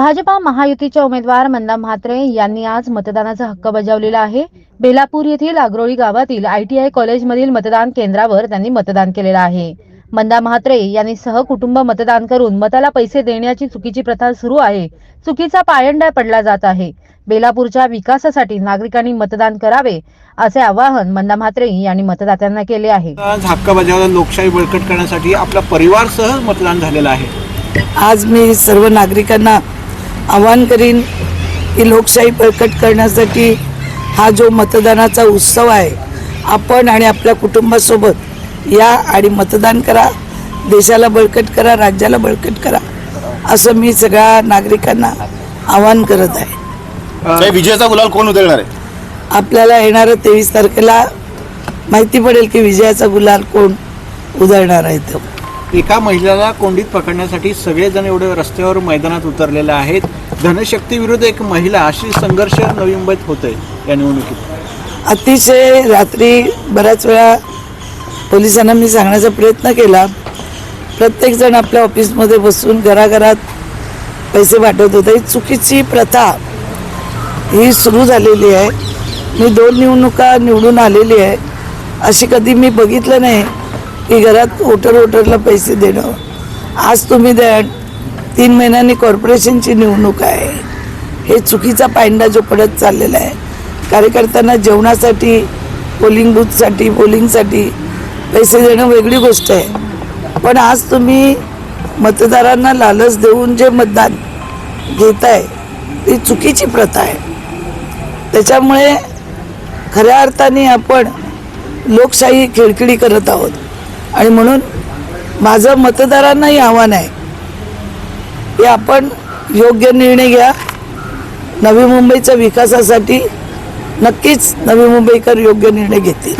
भाजपा महायुतीच्या उमेदवार मंदा म्हात्रे यांनी आज मतदानाचा हक्क बजावलेला आहे. बेलापूर येथील आग्रोळी गावातील आयटीआय कॉलेजमधील मतदान केंद्रावर त्यांनी मतदान केलेलं आहे. मंदा म्हात्रे यांनी सहकुटुंब मतदान करून मताला पैसे देण्याची चुकीची प्रथा सुरू आहे. चुकीचा पायंडा पडला जात आहे. बेलापूरच्या विकासासाठी नागरिकांनी मतदान करावे असे आवाहन मंदा म्हात्रे यांनी मतदात्यांना केले आहे. आज हक्क बजावला लोकशाही बळकट करण्यासाठी आपला परिवारसह मतदान झालेलं आहे. आज मी सर्व नागरिकांना आवाहन करीन की लोकशाही बळकट करण्यासाठी हा जो मतदानाचा उत्सव आहे आपण आणि आपल्या कुटुंबासोबत या आणि मतदान करा देशाला बळकट करा राज्याला बळकट करा असं मी सगळ्या नागरिकांना आवाहन करत आहे. विजयाचा गुलाल कोण उधळणार आहे? आपल्याला येणारं तेवीस तारखेला माहिती पडेल की विजयाचा गुलाल कोण उधळणार आहे तो. एका महिलेला कोंडीत पकडण्यासाठी सगळेजण एवढे रस्त्यावर मैदानात उतरलेले आहेत. धनशक्तीविरुद्ध एक महिला अशी संघर्ष नवी मुंबईत आहे या निवडणुकीत. अतिशय रात्री बऱ्याच वेळा पोलिसांना मी सांगण्याचा प्रयत्न केला. प्रत्येकजण आपल्या ऑफिसमध्ये बसून घराघरात पैसे पाठवत होते. ही चुकीची प्रथा ही सुरू झालेली आहे. मी दोन निवडणुका निवडून आलेली आहे. अशी कधी मी बघितलं नाही. की घरात वोटर वोटरला पैसे देणं. आज तुम्ही द्या तीन महिन्यांनी कॉर्पोरेशनची निवडणूक आहे. हे चुकीचा पायंडा जो पडत चाललेला आहे. कार्यकर्त्यांना जेवणासाठी पोलिंग बूथसाठी पोलिंगसाठी पैसे देणं वेगळी गोष्ट आहे. पण आज तुम्ही मतदारांना लालच देऊन जे मतदान घेत आहे ती चुकीची प्रथा आहे. त्याच्यामुळे खऱ्या अर्थाने आपण लोकशाही खिळखिळी करत आहोत. आणि म्हणून माझं मतदारांनाही आव्हान आहे की आपण योग्य निर्णय घ्या. नवी मुंबईच्या विकासासाठी नक्कीच नवी मुंबईकर योग्य निर्णय घेतील.